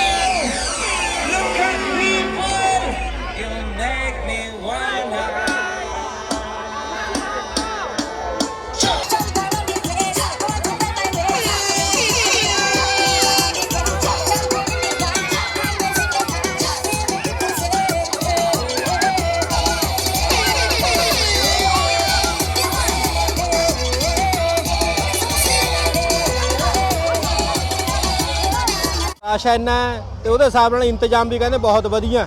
ਆਸ਼ਾ ਇੰਨਾ ਹੈ ਤੇ ਉਹਦੇ ਹਿਸਾਬ ਨਾਲ ਇੰਤਜ਼ਾਮ ਵੀ ਕਹਿੰਦੇ ਬਹੁਤ ਵਧੀਆ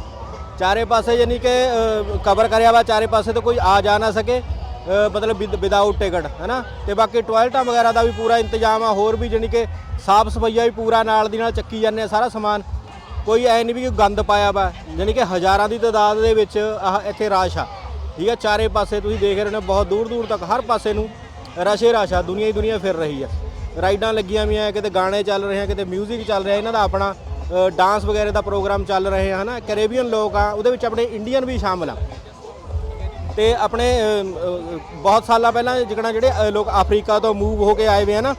ਚਾਰੇ ਪਾਸੇ ਯਾਨੀ ਕਿ ਕਵਰ ਕਰਿਆ ਵਾ ਚਾਰੇ ਪਾਸੇ ਤੋਂ ਕੋਈ ਆ ਜਾ ਨਾ ਸਕੇ ਅ, ਮਤਲਬ ਵਿਦਆਊਟ ਟਿਕਟ ਹੈਨਾ? ਤੇ ਬਾਕੀ ਟਾਇਲਟਾਂ ਵਗੈਰਾ ਦਾ ਵੀ ਪੂਰਾ ਇੰਤਜ਼ਾਮ ਆ ਹੋਰ ਵੀ ਯਾਨੀ ਕਿ ਸਾਫ਼ ਸਫਾਈਆ ਵੀ ਪੂਰਾ ਨਾਲ ਦੀ ਨਾਲ ਚੱਕੀ ਜਾਂਦੇ ਆ ਸਾਰਾ ਸਮਾਨ। ਕੋਈ ਐ ਨਹੀਂ ਵੀ ਗੰਦ ਪਾਇਆ ਵਾ ਯਾਨੀ ਕਿ ਹਜ਼ਾਰਾਂ ਦੀ ਤਾਦਾਦ ਦੇ ਵਿੱਚ ਆਹ ਇੱਥੇ ਰਾਸ਼ ਆ। ਠੀਕ ਆ? ਚਾਰੇ ਪਾਸੇ ਤੁਸੀਂ ਦੇਖ ਰਹੇ ਹੋ ਬਹੁਤ ਦੂਰ ਦੂਰ ਤੱਕ ਹਰ ਪਾਸੇ ਨੂੰ ਰਸ਼ੇ ਰਸ਼ ਆ ਦੁਨੀਆ ਹੀ ਦੁਨੀਆ ਫਿਰ ਰਹੀ ਆ। ਰਾਈਡਾਂ ਲੱਗੀਆਂ ਹੋਈਆਂ ਕਿਤੇ ਗਾਣੇ ਚੱਲ ਰਹੇ ਆ ਕਿਤੇ 뮤직 ਚੱਲ ਰਿਹਾ, ਇਹਨਾਂ ਦਾ ਆਪਣਾ ਡਾਂਸ ਵਗੈਰੇ ਦਾ ਪ੍ਰੋਗਰਾਮ ਚੱਲ ਰਹੇ ਆ ਹਨਾ? ਕੈਰੇਬੀਅਨ ਲੋਕ ਆ, ਉਹਦੇ ਵਿੱਚ ਆਪਣੇ ਇੰਡੀਅਨ ਵੀ ਸ਼ਾਮਲ ਆ। ਤੇ ਆਪਣੇ ਬਹੁਤ ਸਾਲਾਂ ਪਹਿਲਾਂ ਜਿਕਣਾ ਜਿਹੜੇ ਲੋਕ ਅਫਰੀਕਾ ਤੋਂ ਮੂਵ ਹੋ ਕੇ ਆਏ ਵੇ ਆ ਨਾ,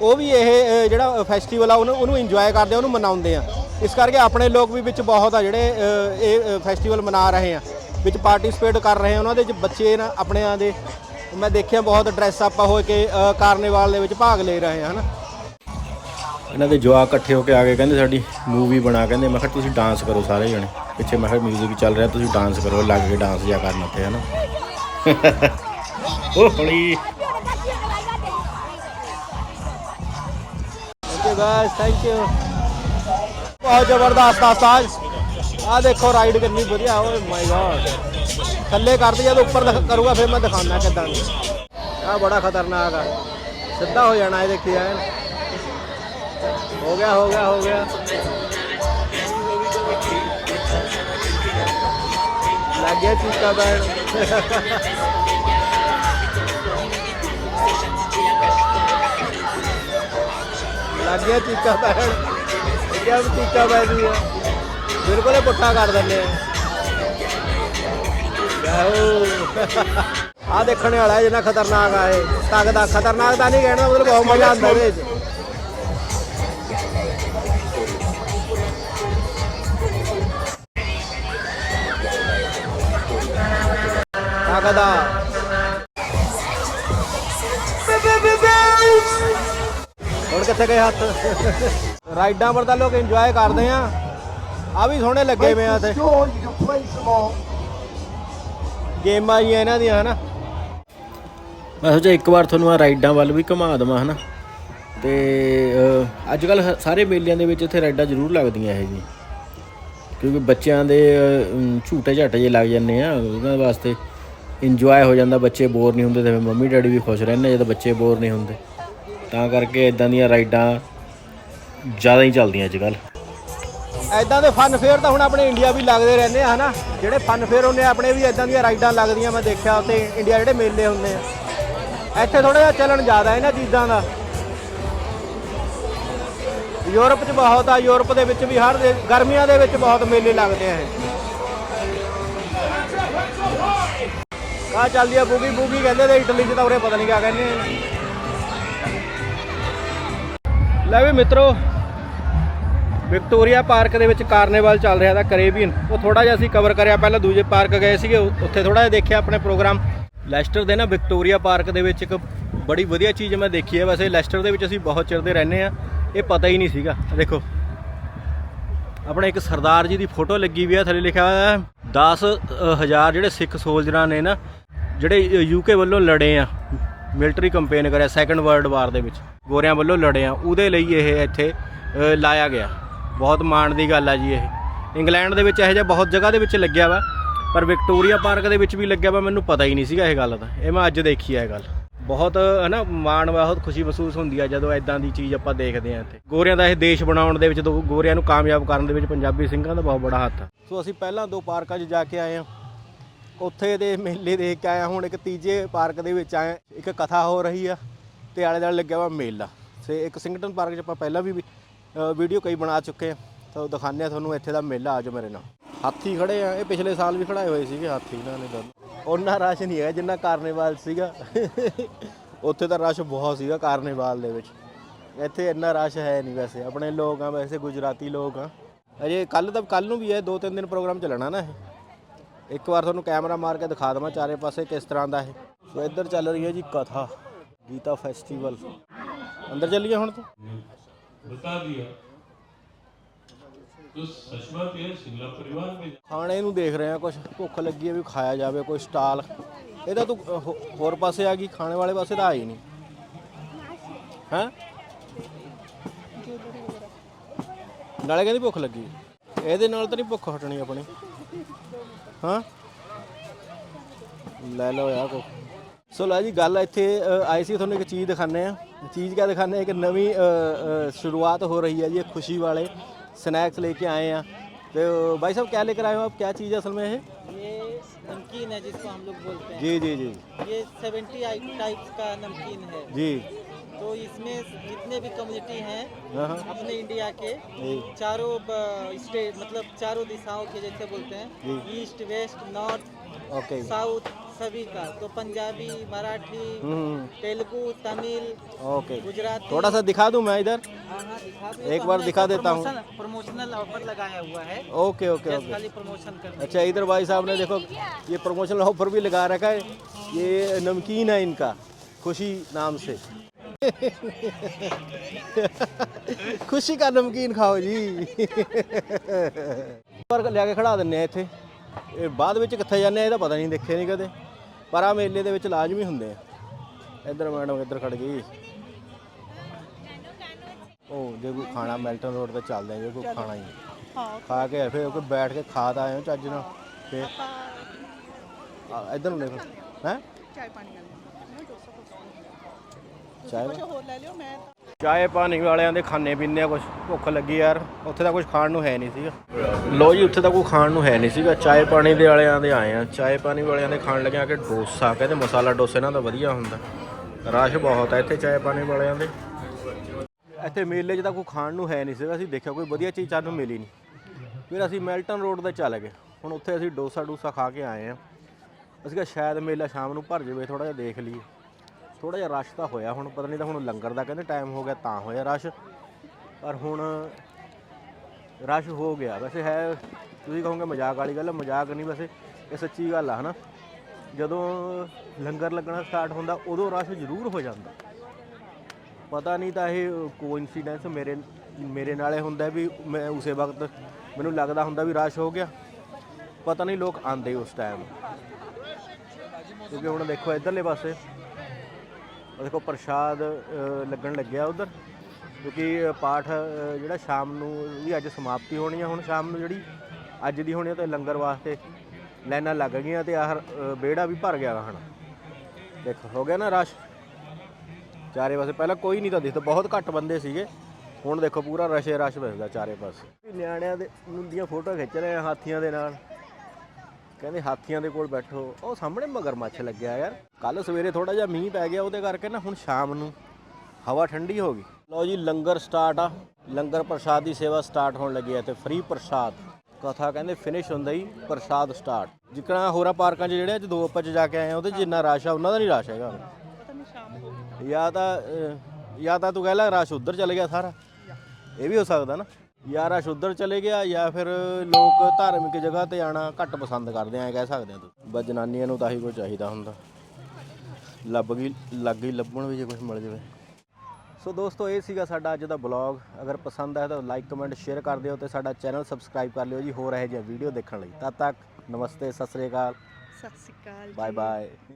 ਉਹ ਵੀ ਇਹ ਜਿਹੜਾ ਫੈਸਟੀਵਲ ਆ, ਉਹਨੂੰ ਉਹਨੂੰ ਇੰਜੋਏ ਕਰਦੇ ਆ, ਉਹਨੂੰ ਮਨਾਉਂਦੇ ਆ। ਇਸ ਕਰਕੇ ਆਪਣੇ ਲੋਕ ਵੀ ਵਿੱਚ ਬਹੁਤ ਆ ਜਿਹੜੇ ਇਹ ਫੈਸਟੀਵਲ ਮਨਾ ਰਹੇ ਆ, ਵਿੱਚ ਪਾਰਟਿਸਿਪੇਟ ਕਰ ਰਹੇ ਆ, ਉਹਨਾਂ ਦੇ ਬੱਚੇ ਨਾ ਆਪਣਿਆਂ ਦੇ ਮੈਂ ਦੇਖਿਆ ਬਹੁਤ ਡਰੈਸ ਆਪਾਂ ਹੋ ਕੇ ਕਾਰਨੇਵਾਲ ਦੇ ਵਿੱਚ ਭਾਗ ਲੈ ਰਹੇ ਹਨ? ਇਹਨਾਂ ਦੇ ਜਵਾਕ ਇਕੱਠੇ ਹੋ ਕੇ ਆ ਗਏ ਕਹਿੰਦੇ ਸਾਡੀ ਮੂਵੀ ਬਣਾ ਕਹਿੰਦੇ ਮੈਂ ਕਿਹਾ ਤੁਸੀਂ ਡਾਂਸ ਕਰੋ ਸਾਰੇ ਜਣੇ। ਪਿੱਛੇ ਮੈਂ ਕਿਹਾ 뮤직 ਚੱਲ ਰਿਹਾ ਤੁਸੀਂ ਡਾਂਸ ਕਰੋ ਲੱਗ ਕੇ ਡਾਂਸ ਜਿਆ ਕਰਨ ਉੱਤੇ ਹਨਾ? ਉਹ ਹੌਲੀ। ਓਕੇ ਗਾਇਸ ਥੈਂਕ ਯੂ ਬਹੁਤ ਜ਼ਬਰਦਸਤ ਆਸਾਜ ਆ ਦੇਖੋ ਰਾਈਡ ਕਰਨੀ ਵਧੀਆ ਓਏ ਮਾਈ ਗॉड ਥੱਲੇ ਕਰਦੀ ਜਦੋਂ ਉੱਪਰ ਦਿਖ- ਕਰੂਗਾ, ਫਿਰ ਮੈਂ ਦਿਖਾਉਣਾ ਕਿੱਦਾਂ ਕਿਦਾਂ ਆ ਬੜਾ ਖਤਰਨਾਕ ਆ। ਸਿੱਧਾ ਹੋ ਜਾਣਾ ਇਹ ਦੇਖੀ ਐਨ ਹੋ ਗਿਆ ਹੋ ਗਿਆ ਹੋ ਗਿਆ। ਲੱਗ ਗਿਆ ਚੀਕਾ ਬੈਣ ਲੱਗ ਗਿਆ ਚੀਕਾ ਬੈਣ ਇਹ ਕਿਹਾ ਚੀਕਾ ਬੈਣ ਹੈ ਬਿਲਕੁਲ ਹੀ ਪੁੱਠਾ ਕਰ ਦਿੰਦੇ ਆ। ਆ ਦੇਖਣ ਵਾਲਾ ਜਿੰਨਾ ਖਤਰਨਾਕ ਆ ਇਹ। ਤੱਕਦਾ ਖਤਰਨਾਕ ਤਾਂ ਨਹੀਂ ਕਹਿਣਾ, ਮਤਲਬ ਬਹੁਤ ਮਜ਼ਾ ਆਉਂਦਾ ਇਹਦੇ ਵਿੱਚ। ਤੱਕਦਾ ਹੁਣ ਕਿੱਥੇ ਗਏ ਹੱਥ? ਰਾਈਡਾਂ ਪਰ ਤਾਂ ਲੋਕ ਇੰਜੋਏ ਕਰਦੇ ਆ। ਆ ਵੀ ਸੋਹਣੇ ਲੱਗੇ ਵੇ ਆ ਤੇ ਗੇਮਾਂ ਹੀ ਇਹਨਾਂ ਦੀਆਂ ਹਨਾ? ਮੈਂ ਸੋਚਿਆ ਇੱਕ ਵਾਰ ਤੁਹਾਨੂੰ ਆ ਰਾਈਡਾਂ ਵੱਲ ਵੀ ਘੁਮਾ ਦੇਵਾਂ ਹਨਾ? ਤੇ ਅਹ, ਅੱਜ ਕੱਲ ਸਾਰੇ ਮੇਲਿਆਂ ਦੇ ਵਿੱਚ ਇੱਥੇ ਰਾਈਡਾਂ ਜ਼ਰੂਰ ਲੱਗਦੀਆਂ ਇਹ ਜੀ। ਕਿਉਂਕਿ ਬੱਚਿਆਂ ਦੇ ਝੂਟੇ ਝਾਟੇ ਜੇ ਲੱਗ ਜਾਂਦੇ ਆ ਉਹਨਾਂ ਵਾਸਤੇ ਇੰਜੋਏ ਹੋ ਜਾਂਦਾ ਬੱਚੇ ਬੋਰ ਨਹੀਂ ਹੁੰਦੇ ਤੇ ਫਿਰ ਮੰਮੀ ਡੈਡੀ ਵੀ ਖੁਸ਼ ਰਹਿੰਦੇ ਜਦੋਂ ਬੱਚੇ ਬੋਰ ਨਹੀਂ ਹੁੰਦੇ। ਤਾਂ ਕਰਕੇ ਇਦਾਂ ਦੀਆਂ ਰਾਈਡਾਂ ਜ਼ਿਆਦਾ ਹੀ ਚੱਲਦੀਆਂ ਅੱਜ ਕੱਲ੍ਹ ਐਦਾਂ ਦੇ ਫਨ ਫੇਅਰ ਤਾਂ ਹੁਣ ਆਪਣੇ ਇੰਡੀਆ ਵੀ ਲੱਗਦੇ ਰਹਿੰਦੇ ਆ, ਹਨਾ? ਜਿਹੜੇ ਫਨ ਫੇਅਰ ਹੁੰਦੇ ਆ, ਆਪਣੇ ਵੀ ਐਦਾਂ ਦੀਆਂ ਰਾਈਡਾਂ ਲੱਗਦੀਆਂ, ਮੈਂ ਦੇਖਿਆ ਉੱਥੇ ਇੰਡੀਆ ਜਿਹੜੇ ਮੇਲੇ ਹੁੰਦੇ ਆ। ਇੱਥੇ ਥੋੜਾ ਜਿਹਾ ਚੱਲਣ ਜ਼ਿਆਦਾ ਇਹਨਾਂ ਚੀਜ਼ਾਂ ਦਾ। ਯੂਰਪ 'ਚ ਬਹੁਤ ਆ, ਯੂਰਪ ਦੇ ਵਿੱਚ ਵੀ ਹਰ ਦੇ, ਗਰਮੀਆਂ ਦੇ ਵਿੱਚ ਬਹੁਤ ਮੇਲੇ ਲੱਗਦੇ ਆ ਇਹ। ਕਾ ਚੱਲਦੀ ਆ ਬੂਗੀ ਬੂਗੀ ਕਹਿੰਦੇ ਤੇ ਇਟਲੀ 'ਚ ਤਾਂ ਉਰੇ ਪਤਾ ਨਹੀਂ ਕਿਆ ਕਹਿੰਦੇ ਲੈ ਵੀ ਮਿੱਤਰੋ ਵਿਕਟੋਰੀਆ ਪਾਰਕ ਦੇ ਵਿੱਚ ਕਾਰਨੀਵਲ ਚੱਲ ਰਿਹਾ ਦਾ ਕੈਰੇਬੀਅਨ। ਉਹ ਥੋੜਾ ਜਿਹਾ ਅਸੀਂ ਕਵਰ ਕਰਿਆ, ਪਹਿਲਾਂ ਦੂਜੇ ਪਾਰਕ ਗਏ ਸੀਗੇ ਉੱਥੇ ਥੋੜਾ ਜਿਹਾ ਦੇਖਿਆ ਆਪਣੇ ਪ੍ਰੋਗਰਾਮ। ਲੈਸਟਰ ਦੇ ਨਾ ਵਿਕਟੋਰੀਆ ਪਾਰਕ ਦੇ ਵਿੱਚ ਇੱਕ ਬੜੀ ਵਧੀਆ ਚੀਜ਼ ਮੈਂ ਦੇਖੀ ਹੈ। ਵੈਸੇ ਲੈਸਟਰ ਦੇ ਵਿੱਚ ਅਸੀਂ ਬਹੁਤ ਚਿਰ ਦੇ ਰਹਿੰਦੇ ਆ ਇਹ ਪਤਾ ਹੀ ਨਹੀਂ ਸੀਗਾ। ਦੇਖੋ, ਆਪਣੇ ਇੱਕ ਸਰਦਾਰ ਜੀ ਦੀ ਫੋਟੋ ਲੱਗੀ ਵੀ ਆ, ਥੱਲੇ ਲਿਖਿਆ ਹੋਇਆ ਹੈ 10000 ਜਿਹੜੇ ਸਿੱਖ ਸੋਲਜਰਾਂ ਨੇ ਨਾ, ਜਿਹੜੇ ਯੂਕੇ ਵੱਲੋਂ ਲੜੇ ਆ, ਮਿਲਟਰੀ ਕੰਪੇਨ ਕਰਿਆ ਸੈਕੰਡ ਵਰਲਡ ਵਾਰ ਦੇ ਵਿੱਚ, ਗੋਰਿਆਂ ਵੱਲੋਂ ਲੜੇ ਆ, ਉਹਦੇ ਲਈ ਇਹ ਇੱਥੇ ਲਾਇਆ ਗਿਆ। ਬਹੁਤ ਮਾਣ ਦੀ ਗੱਲ ਆ ਜੀ ਇਹ। ਇੰਗਲੈਂਡ ਦੇ ਵਿੱਚ ਇਹੋ ਜਿਹਾ ਬਹੁਤ ਜਗ੍ਹਾ ਦੇ ਵਿੱਚ ਲੱਗਿਆ ਵਾ, ਪਰ ਵਿਕਟੋਰੀਆ ਪਾਰਕ ਦੇ ਵਿੱਚ ਵੀ ਲੱਗਿਆ ਵਾ, ਮੈਨੂੰ ਪਤਾ ਹੀ ਨਹੀਂ ਸੀਗਾ ਇਹ ਗੱਲ ਦਾ। ਇਹ ਮੈਂ ਅੱਜ ਦੇਖੀ ਆ ਇਹ ਗੱਲ। ਬਹੁਤ, ਹਨਾ, ਮਾਣ ਬਹੁਤ ਖੁਸ਼ੀ ਮਹਿਸੂਸ ਹੁੰਦੀ ਆ ਜਦੋਂ ਐਦਾਂ ਦੀ ਚੀਜ਼ ਆਪਾਂ ਦੇਖਦੇ ਆ ਇੱਥੇ। ਗੋਰਿਆਂ ਦਾ ਇਹ ਦੇਸ਼ ਬਣਾਉਣ ਦੇ ਵਿੱਚ, ਦੋ ਗੋਰਿਆਂ ਨੂੰ ਕਾਮਯਾਬ ਕਰਨ ਦੇ ਵਿੱਚ ਪੰਜਾਬੀ ਸਿੰਘਾਂ ਦਾ ਬਹੁਤ ਬੜਾ ਹੱਥ ਆ। ਸੋ ਅਸੀਂ ਪਹਿਲਾਂ ਦੋ ਪਾਰਕਾਂ 'ਚ ਜਾ ਕੇ ਆਏ ਆ ਉੱਥੇ ਦੇ ਮੇਲੇ ਦੇਖ ਕੇ ਆਇਆ ਹੁਣ ਇੱਕ ਤੀਜੇ ਪਾਰਕ ਦੇ ਵਿੱਚ ਆਏ ਇੱਕ ਕਥਾ ਹੋ ਰਹੀ ਆ, ਤੇ ਆਲੇ ਦੁਆਲੇ ਲੱਗਿਆ ਵਾ ਮੇਲਾ। ਤੇ ਇੱਕ ਸਿੰਗਟਨ ਪਾਰਕ 'ਚ ਆਪਾਂ ਪਹਿਲਾਂ ਵੀ ਵੀਡੀਓ ਕਈ ਬਣਾ ਚੁੱਕੇ ਆ। ਤਾਂ ਉਹ ਦਿਖਾਉਂਦੇ ਆ ਤੁਹਾਨੂੰ ਇੱਥੇ ਦਾ ਮੇਲਾ ਆਜੋ ਮੇਰੇ ਨਾਲ। ਹਾਥੀ ਖੜੇ ਆ, ਇਹ ਪਿਛਲੇ ਸਾਲ ਵੀ ਖੜਾਏ ਹੋਏ ਸੀਗੇ ਹਾਥੀ ਇਹਨਾਂ ਨੇ ਦੋਨੋਂ ਉਹਨਾਂ ਰਸ਼ ਨਹੀਂ ਹੈ ਜਿੰਨਾ ਕਾਰਨੀਵਾਲ ਸੀਗਾ। ਉੱਥੇ ਤਾਂ ਰਸ਼ ਬਹੁਤ ਸੀਗਾ ਕਾਰਨੀਵਾਲ ਦੇ ਵਿੱਚ। ਇੱਥੇ ਇੰਨਾ ਰਸ਼ ਹੈ ਨਹੀਂ ਵੈਸੇ। ਆਪਣੇ ਲੋਕ ਆ, ਵੈਸੇ ਗੁਜਰਾਤੀ ਲੋਕ ਆ। ਅਜੇ ਕੱਲ ਤਾਂ ਕੱਲ ਨੂੰ ਵੀ ਹੈ ਦੋ ਤਿੰਨ ਦਿਨ ਪ੍ਰੋਗਰਾਮ ਚੱਲਣਾ ਨਾ ਇਹ। ਇੱਕ ਵਾਰ ਤੁਹਾਨੂੰ ਕੈਮਰਾ ਮਾਰ ਕੇ ਦਿਖਾ ਦਵਾਂ ਚਾਰੇ ਪਾਸੇ ਕਿਸ ਤਰ੍ਹਾਂ ਦਾ ਇਹ। ਸੋ ਇੱਧਰ ਚੱਲ ਰਹੀ ਹੈ ਜੀ ਕਥਾ, ਗੀਤਾ ਫੈਸਟੀਵਲ ਅੰਦਰ ਚੱਲੀਏ ਹੁਣ ਤੋਂ? बता दिया तो सच बात यह शिमला परिवार में ਖਾਣੇ ਨੂੰ ਦੇਖ ਰਹੇ ਆ ਕੁਝ ਭੁੱਖ ਲੱਗੀ ਹੈ ਵੀ ਖਾਇਆ ਜਾਵੇ ਕੋਈ ਸਟਾਲ ਇਹਦਾ ਤੂੰ ਅ, ਹੋ- ਹੋਰ ਪਾਸੇ ਆ ਗਈ ਖਾਣੇ ਵਾਲੇ ਪਾਸੇ ਤਾਂ ਆਈ ਨਹੀਂ ਹੈ ਨਾਲੇ ਕਹਿੰਦੀ ਭੁੱਖ ਲੱਗੀ ਇਹਦੇ ਨਾਲ ਤਾਂ ਨਹੀਂ ਭੁੱਖ ਹਟਣੀ ਆਪਣੀ ਹਾਂ ਲੈ ਲਓ ਯਾਰ ਕੋ ਸੋ ਲੈ ਜੀ ਗੱਲ ਇੱਥੇ ਅ, ਆਈ ਸੀ ਤੁਹਾਨੂੰ ਇੱਕ ਚੀਜ਼ ਦਿਖਾਣੇ ਆ ਚੀਜ਼ ਕਿਆ ਦਿਖਾਣੇ ਇੱਕ ਨਵੀਂ ਅ, ਅ, ਸ਼ੁਰੂਆਤ ਹੋ ਰਹੀ है जी खुशी वाले स्नैक्स लेके आए हैं तो भाई साहब क्या लेकर आए हो आप क्या चीज़ है असल में है ये नमकीन है जिसको हम लोग बोलते हैं जी जी जी ये 70 टाइप्स का नमकीन है जी तो इसमें जितने भी कम्युनिटी हैं हाँ हाँ अपने इंडिया के जी चारों स्टेट मतलब चारों दिशाओं के जैसे बोलते हैं जी। East west north okay south सभी का तो पंजाबी मराठी हम्म तेलुगु तमिल ओके गुजराती थोड़ा सा दिखा दूं मैं इधर हाँ हाँ दिखा दो। एक तो बार हमने दिखा इसका देता हूँ। प्रमोशन- प्रमोशनल ऑफर लगाया हुआ है ओके ओके जस्ट ओके खाली प्रमोशन करने अच्छा इधर भाई साहब ने देखो ये प्रमोशनल ऑफर भी लगा रखा है ये नमकीन है इनका खुशी नाम से खुशी का नमकीन खाओ जी ਪਰ ਲਿਆ ਕੇ ਖੜਾ ਦਿੰਨੇ ਆ ਇੱਥੇ ਇਹ ਬਾਅਦ ਵਿੱਚ ਕਿੱਥੇ ਜਾਂਦੇ ਆ ਇਹਦਾ ਪਤਾ ਨਹੀਂ ਦੇਖੇ ਨਹੀਂ ਕਦੇ ਪਰ ਆ ਮੇਲੇ ਦੇ ਵਿੱਚ ਲਾਜ਼ਮੀ ਹੁੰਦੇ ਆ। ਇੱਧਰ ਮੈਡਮ ਇੱਧਰ ਖੜ ਗਈ। ਉਹ ਜੇ ਕੋਈ ਖਾਣਾ ਮੈਲਟਨ ਰੋਡ ਤੇ ਚੱਲਦੇ ਆ ਜੇ ਕੋਈ ਖਾਣਾ ਹੀ ਹਾਂ। ਖਾ ਕੇ ਫਿਰ ਕੋਈ ਬੈਠ ਕੇ ਖਾ ਤਾਂ ਆਏ ਹੋ ਚੱਜ ਨਾਲ। ਫਿਰ ਇੱਧਰ ਨੂੰ ਦੇਖੋ ਹੈ? ਚਾय ਪਾਣੀ ਵਾਲੀ। ਮੈਂ 200 ਕੁਛ ਚਾਹ ਕੁਛ ਹੋਰ ਲੈ ਲਿਓ ਮੈਂ ਚਾਏ ਪਾਣੀ ਵਾਲਿਆਂ ਦੇ ਖਾਣੇ ਆ ਕੁਝ ਭੁੱਖ ਲੱਗੀ ਯਾਰ। ਉੱਥੇ ਤਾਂ ਕੁਝ ਖਾਣ ਨੂੰ ਹੈ ਨਹੀਂ ਸੀਗਾ। ਲੋ ਜੀ ਉੱਥੇ ਤਾਂ ਕੋਈ ਖਾਣ ਨੂੰ ਹੈ ਨਹੀਂ ਸੀਗਾ। ਚਾਏ ਪਾਣੀ ਦੇ ਵਾਲਿਆਂ ਦੇ ਆਏ ਆ। ਚਾਏ ਪਾਣੀ ਵਾਲਿਆਂ ਦੇ ਖਾਣ ਲੱਗਿਆ ਕਿ ਡੋਸਾ ਕਹਿੰਦੇ ਮਸਾਲਾ ਡੋਸੇ ਨਾਲ ਤਾਂ ਵਧੀਆ ਹੁੰਦਾ। ਰਸ਼ ਬਹੁਤ ਹੈ ਇੱਥੇ ਚਾਏ ਪਾਣੀ ਵਾਲਿਆਂ ਦੇ। ਇੱਥੇ ਮੇਲੇ 'ਚ ਤਾਂ ਕੋਈ ਖਾਣ ਨੂੰ ਹੈ ਨਹੀਂ ਸੀਗਾ। ਅਸੀਂ ਦੇਖਿਆ ਕੋਈ ਵਧੀਆ ਚੀਜ਼ ਸਾਨੂੰ ਮਿਲੀ ਨਹੀਂ। ਫਿਰ ਅਸੀਂ ਮੈਲਟਨ ਰੋਡ ਤੇ ਚੱਲ ਗਏ। ਹੁਣ ਉੱਥੇ ਅਸੀਂ ਡੋਸਾ ਡੂਸਾ ਖਾ ਕੇ ਆਏ ਆ। ਅਸੀਂ ਕਿਹਾ ਸ਼ਾਇਦ ਮੇਲਾ ਸ਼ਾਮ ਨੂੰ ਭਰ ਜਾਵੇ ਥੋੜਾ ਜਿਹਾ ਦੇਖ ਲਈਏ। ਥੋੜਾ ਜਿਹਾ ਰਸ਼ ਤਾਂ ਹੋਇਆ ਹੁਣ, ਪਤਾ ਨਹੀਂ ਤਾਂ ਹੁਣ ਲੰਗਰ ਦਾ ਕਹਿੰਦੇ ਟਾਈਮ ਹੋ ਗਿਆ ਤਾਂ ਹੋਇਆ ਰਸ਼। ਪਰ ਹੁਣ ਰਸ਼ ਹੋ ਗਿਆ। ਵੈਸੇ ਹੈ, ਤੁਸੀਂ ਕਹੋਗੇ ਮਜ਼ਾਕ ਵਾਲੀ ਗੱਲ ਹੈ ਮਜ਼ਾਕ ਨਹੀਂ ਵੈਸੇ, ਇਹ ਸੱਚੀ ਗੱਲ ਆ, ਹਨਾ। ਜਦੋਂ ਲੰਗਰ ਲੱਗਣਾ ਸਟਾਰਟ ਹੁੰਦਾ, ਉਦੋਂ ਰਸ਼ ਜ਼ਰੂਰ ਹੋ ਜਾਂਦਾ। ਪਤਾ ਨਹੀਂ ਤਾਂ ਇਹ ਕੋਇਨਸੀਡੈਂਸ ਮੇਰੇ ਮੇਰੇ ਨਾਲੇ ਹੁੰਦਾ ਵੀ ਮੈਂ ਉਸੇ ਵਕਤ ਮੈਨੂੰ ਲੱਗਦਾ ਹੁੰਦਾ ਵੀ ਰਸ਼ ਹੋ ਗਿਆ। ਪਤਾ ਨਹੀਂ ਲੋਕ ਆਂਦੇ ਉਸ ਟਾਈਮ ਕਿਉਂਕਿ ਹੁਣ ਦੇਖੋ ਇਧਰਲੇ ਪਾਸੇ ਦੇਖੋ ਪ੍ਰਸ਼ਾਦ ਲੱਗਣ ਲੱਗਿਆ ਉਧਰ, ਕਿਉਂਕਿ ਪਾਠ ਜਿਹੜਾ ਸ਼ਾਮ ਨੂੰ ਵੀ ਅੱਜ ਸਮਾਪਤੀ ਹੋਣੀ ਆ, ਹੁਣ ਸ਼ਾਮ ਨੂੰ ਜਿਹੜੀ ਅੱਜ ਦੀ ਹੋਣੀ ਆ ਤੇ ਲੰਗਰ ਵਾਸਤੇ ਲਾਈਨਾਂ ਲੱਗ ਗਈਆਂ ਤੇ ਆਹ ਬੇੜਾ ਵੀ ਭਰ ਗਿਆ ਵਾ ਹੁਣ। ਦੇਖੋ, ਹੋ ਗਿਆ ਨਾ ਰਸ਼? ਚਾਰੇ ਪਾਸੇ, ਪਹਿਲਾਂ ਕੋਈ ਨਹੀਂ ਤਾਂ ਦਿਖਦਾ ਬਹੁਤ ਘੱਟ ਬੰਦੇ ਸੀਗੇ। ਹੁਣ ਦੇਖੋ, ਪੂਰਾ ਰਸ਼ੇ ਰਸ਼ ਵਸਦਾ ਚਾਰੇ ਪਾਸੇ। ਨਿਆਣਿਆਂ ਦੇ ਨੂੰ ਦੀਆਂ ਫੋਟੋ ਖਿੱਚ ਰਹੇ ਆ, ਹਾਥੀਆਂ ਦੇ ਨਾਲ। ਕਹਿੰਦੇ ਹਾਥੀਆਂ ਦੇ ਕੋਲ ਬੈਠੋ। ਉਹ ਸਾਹਮਣੇ ਮਗਰਮੱਛ ਲੱਗਿਆ ਯਾਰ। ਕੱਲ ਸਵੇਰੇ ਥੋੜਾ ਜਿਹਾ ਮੀਂਹ ਪੈ ਗਿਆ, ਉਹਦੇ ਕਰਕੇ ਨਾ ਹੁਣ ਸ਼ਾਮ ਨੂੰ ਹਵਾ ਠੰਡੀ ਹੋ ਗਈ। ਲਓ ਜੀ, ਲੰਗਰ ਸਟਾਰਟ ਆ। ਲੰਗਰ ਪ੍ਰਸ਼ਾਦ ਦੀ ਸੇਵਾ ਸਟਾਰਟ ਹੋਣ ਲੱਗੀ ਹੈ ਤੇ ਫ੍ਰੀ ਪ੍ਰਸ਼ਾਦ। ਕਥਾ ਕਹਿੰਦੇ ਫਿਨਿਸ਼ ਹੁੰਦਾ ਹੀ, ਪ੍ਰਸ਼ਾਦ ਸਟਾਰਟ ਜਿਕਣਾ ਹੋਰਾਂ ਪਾਰਕਾਂ 'ਚ ਜਿਹੜੇ ਅੱਜ ਦੋ ਆਪਾਂ 'ਚ ਜਾ ਕੇ ਆਏ ਆ, ਉਹਦੇ 'ਚ ਜਿੰਨਾ ਰਸ਼ ਆ, ਉਹਨਾਂ ਦਾ ਨਹੀਂ ਰਸ਼ ਹੈਗਾ। ਜਾਂ ਤਾਂ ਜਾਂ ਤਾਂ ਤੂੰ ਕਹਿ ਲੈ ਰਸ਼ ਉਧਰ ਚਲੇ ਗਿਆ ਸਾਰਾ। ਇਹ ਵੀ ਹੋ ਸਕਦਾ ਨਾ। ਜਾਂ ਰਸ਼ ਉਧਰ ਚਲੇ ਗਿਆ ਜਾਂ ਫਿਰ ਲੋਕ ਧਾਰਮਿਕ ਜਗ੍ਹਾ ਤੇ ਆਣਾ ਘੱਟ ਪਸੰਦ ਕਰਦੇ ਆ ਕਹਿ ਸਕਦੇ ਆ ਤੂੰ ਬਸ ਜਨਾਨੀਆਂ ਨੂੰ ਤਾਂ ਹੀ ਕੁਝ ਚਾਹੀਦਾ ਹੁੰਦਾ। ਲੱਭ ਗਈ ਲੱਗ ਗਈ ਲੱਭਣ ਵੀ ਜੇ ਕੁਝ ਮਿਲ ਜਾਵੇ। ਸੋ ਦੋਸਤੋ ਇਹ ਸੀਗਾ ਸਾਡਾ ਅੱਜ ਦਾ ਬਲੌਗ। ਅਗਰ ਪਸੰਦ ਆਇਆ ਤਾਂ ਲਾਈਕ ਕਮੈਂਟ ਸ਼ੇਅਰ ਕਰ ਦਿਓ ਤੇ ਸਾਡਾ ਚੈਨਲ ਸਬਸਕ੍ਰਾਈਬ ਕਰ ਲਿਓ ਜੀ ਹੋਰ ਇਹੋ ਜਿਹੀਆਂ ਵੀਡੀਓ ਦੇਖਣ ਲਈ। ਤਦ ਤੱਕ ਨਮਸਤੇ ਸਤਿ ਸ੍ਰੀ ਅਕਾਲ। ਸਤਿ ਸ਼੍ਰੀ ਅਕਾਲ ਬਾਏ ਬਾਏ